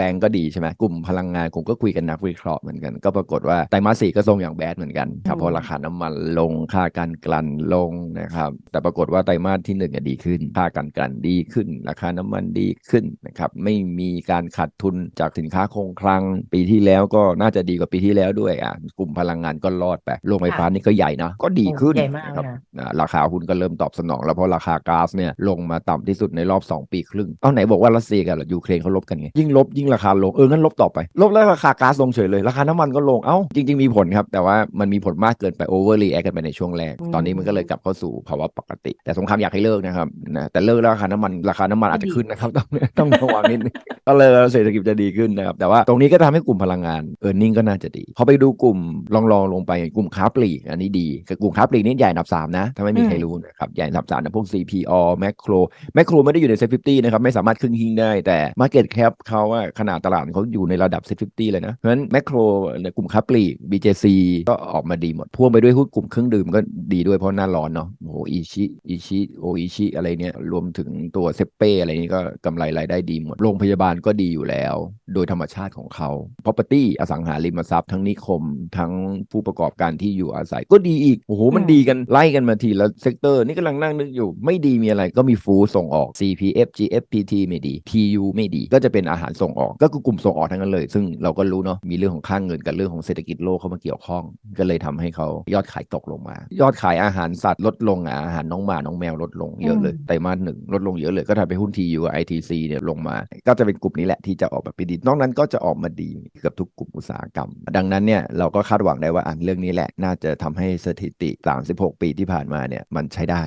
แบงก์ก็ดีใช่ไหมกลุ่มพลังงานผมก็คุยกันนักวิเคราะห์เหมือนกัน ก็ปรากฏว่าไตรมาสสี่ก็ทรงอย่างแบดเหมือนกันครับเพราะราคาน้ำมันลงค่าการกลั่นลงนะครับแต่ปรากฏว่าไตรมาสที่หนึ่งอะดีขึ้น ค่าการกลั่นดีขึ้น ราคาน้ำมันดีขึ้นนะครับไม่มีการขาดทุนจากสินค้าคงคลัง ปีที่แล้วก็น่าจะดีกว่าปีที่แล้วด้วยอะกลุ่มพลังงานก็รอดไปโรงไฟฟ้านี่ก็ใหญ่นะก็ดีขึ้นใหญ่มากนะครับนะอ่าราคาหุ้นก็เริ่มตอบสนอง แล้วเพราะราคาก๊าซเนี่ยลงมาต่ำที่สุดในรอบ 2 ปีครึ่งเอาไหนบอกว่ารัสเซียกับยูเครนเขาลบกันไงยิ่งลบยิ่งราคาลงเอองั้นลบต่อไป ลบแล้วราคาก๊าซลงเฉยเลย ราคาน้ำมันก็ลง เอ้าจริง ๆ มีผลครับ แต่ว่ามันมีผลมากเกินไปโอเวอร์รีแอคกันไปในช่วงแรกอืมตอนนี้มันก็เลยกลับเข้าสู่ภาวะปกติ แต่สงครามอยากให้เลิกนะครับนะแต่เลิกแล้วราคาน้ำมันราคาน้ำมันอาจจะขึ้นนะครับต้องต้องระวังนิดนึงก็เลยเศรษฐกิจจะดีขึ้นนะครับแต่ว่าตรงนี้ก็ทำให้กลุ่มพลังงานเออร์เน็งก็น่าจะดีพอไปดูกลุ่มลองลองลงไปกลุ่มค้าปลีกอันนี้ดีคือกลุ่มค้าปลีกนี่ใหญ่อันดับ3นะถ้าไม่มีใครรู้นะครับใหญ่อันดับ3นะพวก CPO Macro Macro ไม่ได้อยู่ในเซ็ต50นะครับไม่สามารถขึ้นหิ้งได้แต่ Market Cap เขาว่าขนาดตลาดเขาอยู่ในระดับเซ็ต50เลยนะเพราะฉะนั้นแมคโครในกลุ่มค้าปลีก BJC ก็ออกมาดีหมดพ่วงไปด้วยหุ้นกลุ่มเครื่องดื่มก็ดีด้วยเพราะหน้าร้อนเนาะ โอ้โหอิชิอิชิโออิชิอะไรเนี่ยรวมถึงตัวเซเป้อะไรนี้ก็กำไรรายได้ดีหมด โรงพยาบาลก็ดีอยู่แล้ว โดยธรรมชาติของเขา property อสังหาริมทรัพย์ทั้งนิคม ทั้งผู้ประกอบการที่อยู่อาศัยก็ดีอีก โอ้โห มันอืมดีกันไล่กันมาทีละเซกเตอร์ นี่กำลังนั่งนึกอยู่ ไม่ดีมีอะไรก็มีฟู้ดส่งออก CPF GFPT ไม่ดี TU ไม่ดีก็จะเป็นอาหารส่งออกก็คือกลุ่มส่งออกทั้งนั้นเลย ซึ่งเราก็รู้เนาะมีเรื่องของค่างเงินกับเรื่องของเศรษฐกิจโลกเข้ามาเกี่ยวข้อง ก็เลยทำให้เขายอดขายตกลงมา ยอดขายอาหารสัตว์ลดลงอะอาหารน้องหมาน้องแมวลดลงเยอะเลยอืมไตรมาสหนึ่งลดลงเยอะเลยก็ทำให้หุ้น TU กับ ITC เนี่ยลงมา ก็จะเป็นกลุ่มนี้แหละที่จะออกมาเป็นดีนอกนั้นก็จะออกมาดีเกือบทุกกลุ่มอุตสาหกรรม ดังนั้นเนี่ยเราก็คาดหวังได้ว่าอันเรื่องนี้แหละน่าจะทำให้สถิติ 36 ปีที่ผ่านมาเนี่ยมันใช้ได้